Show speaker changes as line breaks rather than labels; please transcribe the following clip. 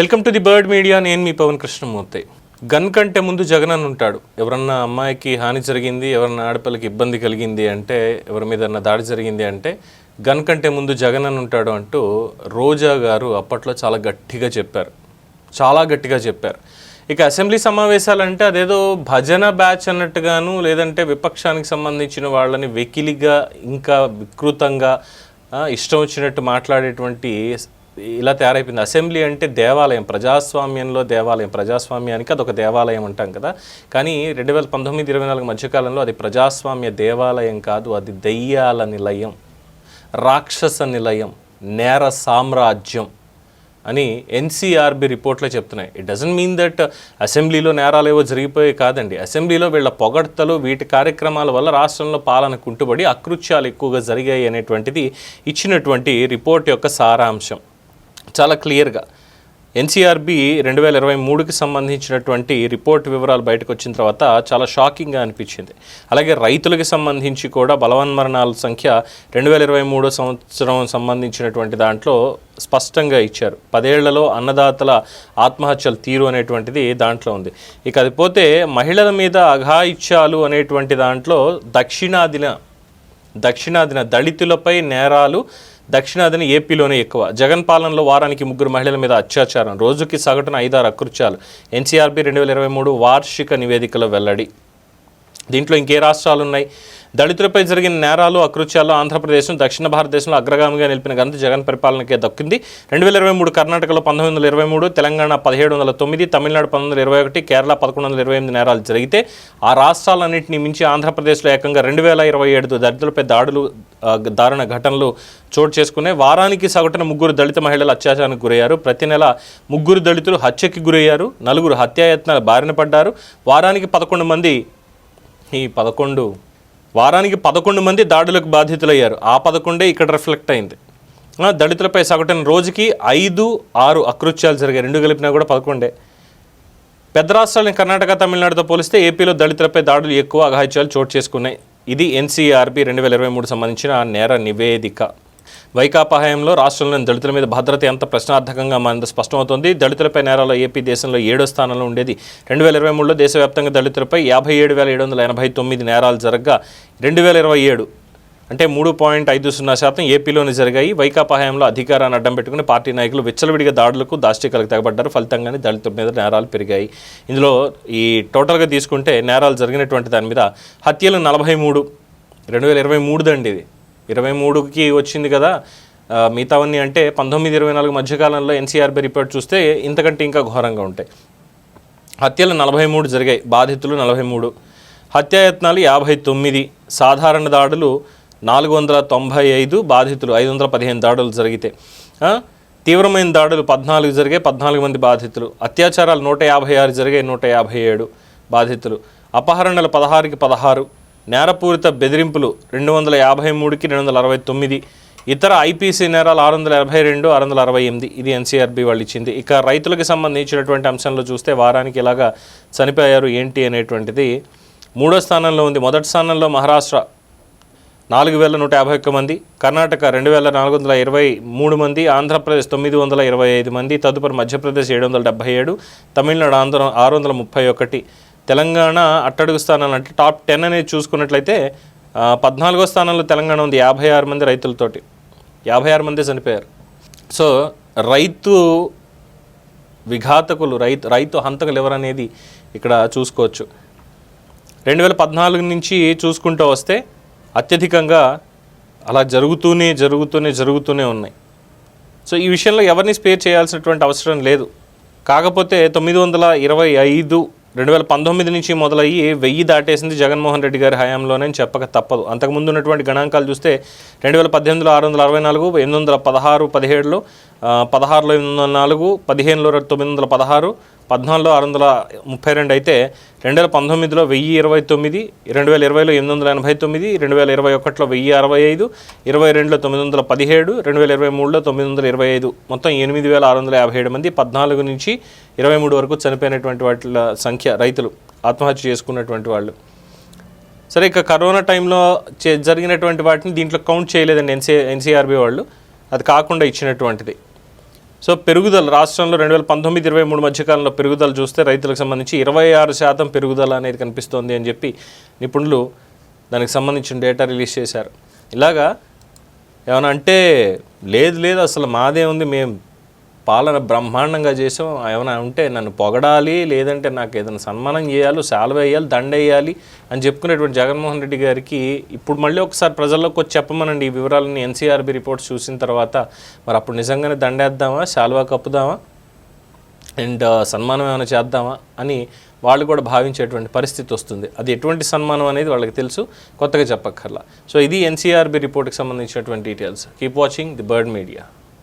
Welcome to the bird media. నేను మీ Pawan Krishnamurthy. Gun కంటే ముందు జగన్ అని ఉంటాడు. ఎవరన్నా అమ్మాయికి హాని జరిగింది ఎవరన్నా ఆడపిల్లకి ఇబ్బంది కలిగింది అంటే ఎవరి మీద దాడి జరిగింది అంటే గన్ కంటే ముందు జగన్ అని ఉంటాడు అంటూ రోజా గారు అప్పట్లో చాలా గట్టిగా చెప్పారు. చాలా గట్టిగా చెప్పారు. ఇక అసెంబ్లీ సమావేశాలంటే అదేదో భజన బ్యాచ్ అన్నట్టుగాను లేదంటే విపక్షానికి సంబంధించిన వాళ్ళని వెకిలిగా ఇంకా వికృతంగా ఇష్టం వచ్చినట్టు మాట్లాడేటువంటి ఇలా తయారైపోయింది. అసెంబ్లీ అంటే దేవాలయం ప్రజాస్వామ్యంలో దేవాలయం ప్రజాస్వామ్యానికి అదొక దేవాలయం అంటాం కదా. కానీ రెండు వేల పంతొమ్మిది ఇరవై నాలుగు మధ్యకాలంలో అది ప్రజాస్వామ్య దేవాలయం కాదు అది దయ్యాల నిలయం రాక్షస నిలయం నేర సామ్రాజ్యం అని ఎన్సీఆర్బి రిపోర్ట్లో చెప్తున్నాయి. ఇట్ డజంట్ మీన్ దట్ అసెంబ్లీలో నేరాలు ఏవో జరిగిపోయి కాదండి. అసెంబ్లీలో వీళ్ళ పొగడ్తలు వీటి కార్యక్రమాల వల్ల రాష్ట్రంలో పాలన కుంటుబడి అకృత్యాలు ఎక్కువగా జరిగాయి అనేటువంటిది ఇచ్చినటువంటి రిపోర్ట్ యొక్క సారాంశం. చాలా క్లియర్గా. ఎన్సీఆర్బి రెండు వేల ఇరవై మూడుకి సంబంధించినటువంటి రిపోర్ట్ వివరాలు బయటకు వచ్చిన తర్వాత చాలా షాకింగ్గా అనిపించింది. అలాగే రైతులకు సంబంధించి కూడా బలవన్మరణాల సంఖ్య రెండు వేల ఇరవై మూడో సంవత్సరం సంబంధించినటువంటి దాంట్లో స్పష్టంగా ఇచ్చారు. పదేళ్ళలో అన్నదాతల ఆత్మహత్యల తీరు అనేటువంటిది దాంట్లో ఉంది. ఇక అది పోతే మహిళల మీద అఘాయిత్యాలు అనేటువంటి దాంట్లో దక్షిణాదిన దక్షిణాదిన దళితులపై నేరాలు దక్షిణాదిని ఏపీలోనే ఎక్కువ. జగన్ పాలనలో వారానికి ముగ్గురు మహిళల మీద అత్యాచారం. రోజుకి సగటున ఐదారు అకృత్యాలు. ఎన్సీఆర్బీ రెండు వేల ఇరవై మూడు వార్షిక నివేదికలో వెల్లడి. దీంట్లో ఇంకే రాష్ట్రాలు ఉన్నాయి దళితులపై జరిగిన నేరాలు అకృత్యాల్లో ఆంధ్రప్రదేశ్ దక్షిణ భారతదేశంలో అగ్రగామిగా నిలిపిన ఘనత జగన్ పరిపాలనకే దక్కింది. రెండు వేల ఇరవై మూడు కర్ణాటకలో పంతొమ్మిది వందల ఇరవై మూడు తెలంగాణ పదిహేడు వందల తొమ్మిది తమిళనాడు పంతొమ్మిది వందల ఇరవై ఒకటి కేరళ పదకొండు వందల ఇరవై ఎనిమిది నేరాలు జరిగితే ఆ రాష్ట్రాలన్నింటినీ మించి ఆంధ్రప్రదేశ్లో ఏకంగా రెండు వేల ఇరవై ఏడు దళితులపై దాడులు దారుణ ఘటనలు చోటు చేసుకునే వారానికి సగటున ముగ్గురు దళిత మహిళలు అత్యాచారానికి గురయ్యారు. ప్రతి నెల ముగ్గురు దళితులు హత్యకి గురయ్యారు. నలుగురు హత్యాయత్నాల బారిన పడ్డారు. వారానికి పదకొండు మంది ఈ పదకొండు వారానికి పదకొండు మంది దాడులకు బాధితులయ్యారు. ఆ పదకొండే ఇక్కడ రిఫ్లెక్ట్ అయింది. దళితులపై సగటున రోజుకి ఐదు ఆరు అకృత్యాలు జరిగాయి. రెండు కలిపినా కూడా పదకొండే. పెద్ద రాష్ట్రాలని కర్ణాటక తమిళనాడుతో పోలిస్తే ఏపీలో దళితులపై దాడులు ఎక్కువ అఘాయిత్యాలు చోటు చేసుకున్నాయి. ఇది ఎన్సీఆర్బి రెండు వేల ఇరవై మూడు సంబంధించిన నేర నివేదిక. వైకాపా హయాంలో రాష్ట్రంలోని దళితుల మీద భద్రత ఎంత ప్రశ్నార్థకంగా మరింత స్పష్టమవుతోంది. దళితులపై నేరాల్లో ఏపీ దేశంలో ఏడో స్థానంలో ఉండేది. రెండు వేల ఇరవై మూడులో దేశవ్యాప్తంగా దళితులపై యాభై ఏడు వేల ఏడు వందల ఎనభై తొమ్మిది నేరాలు జరగగా రెండు వేల ఇరవై ఏడు అంటే మూడు పాయింట్ ఐదు సున్నా శాతం ఏపీలోనే జరిగాయి. వైకాపా హయాంలో అధికారాన్ని అడ్డం పెట్టుకుని పార్టీ నాయకులు విచ్చలవిడిగా దాడులకు దాష్టికలకు తెగబడ్డారు ఫలితంగానే దళితుల మీద నేరాలు పెరిగాయి. ఇందులో ఈ టోటల్గా తీసుకుంటే నేరాలు జరిగినటువంటి దాని మీద హత్యలు నలభై మూడు రెండు వేల ఇరవై మూడుదండి ఇది. ఇరవై మూడుకి వచ్చింది కదా. మిగతావన్నీ అంటే పంతొమ్మిది ఇరవై నాలుగు మధ్యకాలంలో ఎన్సీఆర్బీ రిపోర్ట్ చూస్తే ఇంతకంటే ఇంకా ఘోరంగా ఉంటాయి. హత్యలు నలభై మూడు జరిగాయి బాధితులు నలభై మూడు. హత్యాయత్నాలు యాభై తొమ్మిది. సాధారణ దాడులు నాలుగు వందల తొంభై ఐదు బాధితులు ఐదు వందల పదిహేను దాడులు జరిగితే. తీవ్రమైన దాడులు పద్నాలుగు జరిగాయి పద్నాలుగు మంది బాధితులు. అత్యాచారాలు నూట యాభై ఆరు జరిగాయి నూట యాభై ఏడు బాధితులు. అపహరణలు పదహారుకి పదహారు. నేరపూరిత బెదిరింపులు రెండు వందల యాభై మూడుకి రెండు వందల అరవై తొమ్మిది. ఇతర ఐపీసీ నేరాలు ఆరు వందల ఎనభై రెండు ఆరు వందల అరవై ఎనిమిది. ఇది ఎన్సీఆర్బీ వాళ్ళు ఇచ్చింది. ఇక రైతులకు సంబంధించినటువంటి అంశంలో చూస్తే వారానికి ఇలాగా చనిపోయారు ఏంటి అనేటువంటిది మూడో స్థానంలో ఉంది. మొదటి స్థానంలో మహారాష్ట్ర నాలుగు వేల నూట యాభై ఒక్క మంది కర్ణాటక రెండు వేల నాలుగు వందల ఇరవై మూడు మంది ఆంధ్రప్రదేశ్ తొమ్మిది వందల ఇరవై ఐదు మంది తదుపరి మధ్యప్రదేశ్ ఏడు వందల డెబ్బై ఏడు తమిళనాడు ఆంధ్ర ఆరు వందల ముప్పై ఒకటి. తెలంగాణ అట్టడుగు స్థానాలు అంటే టాప్ టెన్ అనేది చూసుకున్నట్లయితే పద్నాలుగో స్థానంలో తెలంగాణ ఉంది యాభై ఆరు మంది రైతులతోటి. యాభై ఆరు మంది చనిపోయారు. సో రైతు విఘాతకులు రైతు రైతు హంతకులు ఎవరనేది ఇక్కడ చూసుకోవచ్చు. రెండు వేల పద్నాలుగు నుంచి చూసుకుంటూ వస్తే అత్యధికంగా అలా జరుగుతూనే జరుగుతూనే జరుగుతూనే ఉన్నాయి. సో ఈ విషయంలో ఎవరిని స్పేర్ చేయాల్సినటువంటి అవసరం లేదు. కాకపోతే తొమ్మిది వందల ఇరవై ఐదు రెండు వేల పంతొమ్మిది నుంచి మొదలయ్యి వెయ్యి దాటేసింది జగన్మోహన్ రెడ్డి గారి హయాంలోనే అని చెప్పక తప్పదు. అంతకుముందు ఉన్నటువంటి గణాంకాలు చూస్తే రెండు వేల పద్దెనిమిదిలో ఆరు వందల అరవై నాలుగు ఎనిమిది వందల పదహారు పదిహేడులో పదహారులో ఎనిమిది వందల నాలుగు పదిహేనులో తొమ్మిది వందల పదహారు పద్నాలుగులో ఆరు వందల ముప్పై రెండు అయితే రెండు వేల పంతొమ్మిదిలో వెయ్యి ఇరవై తొమ్మిది రెండు వేల ఇరవైలో ఎనిమిది వందల ఎనభై తొమ్మిది రెండు వేల ఇరవై ఒకటిలో వెయ్యి అరవై ఐదు ఇరవై రెండులో తొమ్మిది వందల పదిహేడు రెండు వేల ఇరవై మూడులో తొమ్మిది వందల ఇరవై ఐదు. మొత్తం ఎనిమిది వేల ఆరు వందల యాభై ఏడు మంది పద్నాలుగు నుంచి ఇరవై మూడు వరకు చనిపోయినటువంటి వాటి సంఖ్య రైతులు ఆత్మహత్య చేసుకున్నటువంటి వాళ్ళు. సరే ఇక కరోనా టైంలో చే జరిగినటువంటి వాటిని దీంట్లో కౌంట్ చేయలేదండి ఎన్సీ ఎన్సీఆర్బీ వాళ్ళు. అది కాకుండా ఇచ్చినటువంటిది. సో పెరుగుదల రాష్ట్రంలో రెండు వేల పంతొమ్మిది ఇరవై మూడు మధ్యకాలంలో పెరుగుదల చూస్తే రైతులకు సంబంధించి ఇరవై ఆరు శాతం పెరుగుదల అనేది కనిపిస్తోంది అని చెప్పి నిపుణులు దానికి సంబంధించిన డేటా రిలీజ్ చేశారు. ఇలాగా ఏమైనా అంటే లేదు లేదు అసలు మాదే ఉంది మేము పాలన బ్రహ్మాండంగా చేసాం ఏమైనా ఉంటే నన్ను పొగడాలి లేదంటే నాకు ఏదైనా సన్మానం చేయాలి శాలవ వేయాలి దండ వేయాలి అని చెప్పుకునేటువంటి జగన్మోహన్ రెడ్డి గారికి ఇప్పుడు మళ్ళీ ఒకసారి ప్రజల్లోకి వచ్చి చెప్పమనండి ఈ వివరాలని ఎన్సీఆర్బీ రిపోర్ట్స్ చూసిన తర్వాత మరి అప్పుడు నిజంగానే దండేద్దామా శాలువా కప్పుదామా అండ్ సన్మానం ఏమైనా చేద్దామా అని వాళ్ళు కూడా భావించేటువంటి పరిస్థితి వస్తుంది. అది ఎటువంటి సన్మానం అనేది వాళ్ళకి తెలుసు కొత్తగా చెప్పక్కర్లా. సో ఇది ఎన్సీఆర్బీ రిపోర్ట్కి సంబంధించినటువంటి details. Keep watching the bird media.